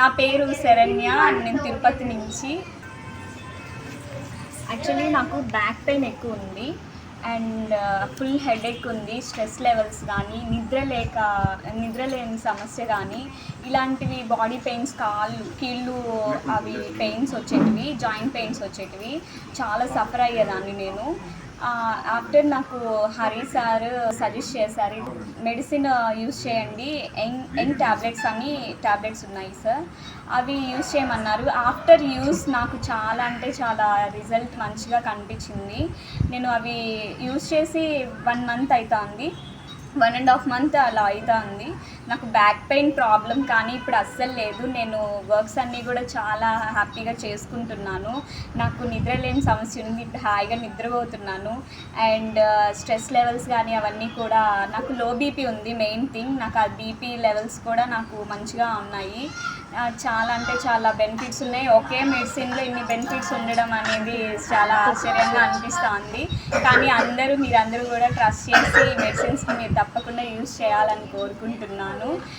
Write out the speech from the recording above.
నా పేరు శరణ్య నేను తిరుపతి నుంచి. యాక్చువల్లీ నాకు బ్యాక్ పెయిన్ ఎక్కువ ఉంది. అండ్ ఫుల్ హెడేక్ ఉంది స్ట్రెస్ లెవెల్స్ కానీ నిద్ర లేక నిద్ర లేని సమస్య కానీ ఇలాంటివి బాడీ పెయిన్స్ కాళ్ళు కీళ్ళు అవి పెయిన్స్ వచ్చేటివి జాయింట్ పెయిన్స్ వచ్చేటివి. చాలా సఫర్ అయ్యేదాన్ని నేను. ఆఫ్టర్ నాకు హరి సార్ సజెస్ట్ చేశారు మెడిసిన్ యూస్ చేయండి. యంగ్ యంగ్ ట్యాబ్లెట్స్ అని ట్యాబ్లెట్స్ ఉన్నాయి సార్. అవి యూజ్ చేయమన్నారు. ఆఫ్టర్ యూస్ నాకు చాలా అంటే చాలా రిజల్ట్ మంచిగా కనిపించింది. నేను అవి యూజ్ చేసి వన్ మంత్ అవుతుంది. వన్ అండ్ హాఫ్ మంత్ అలా అవుతుంది నాకు బ్యాక్ పెయిన్ ప్రాబ్లం కానీ ఇప్పుడు అస్సలు లేదు. నేను వర్క్స్ అన్నీ కూడా చాలా హ్యాపీగా చేసుకుంటున్నాను. నాకు నిద్ర లేని సమస్య ఉంది. ఇప్పుడు హాయిగా నిద్రపోతున్నాను. అండ్ స్ట్రెస్ లెవెల్స్ కానీ అవన్నీ కూడా నాకు లో బీపీ ఉంది మెయిన్ థింగ్. నాకు ఆ బీపీ లెవెల్స్ కూడా నాకు మంచిగా ఉన్నాయి. చాలా అంటే చాలా బెనిఫిట్స్ ఉన్నాయి. ఒకే మెడిసిన్లో ఇన్ని బెనిఫిట్స్ ఉండడం అనేది చాలా ఆశ్చర్యంగా అనిపిస్తుంది. కానీ అందరూ మీరందరూ కూడా ట్రస్ట్ చేసి ఈ మెడిసిన్స్ని మీరు తప్పకుండా యూజ్ చేయాలని కోరుకుంటున్నాను.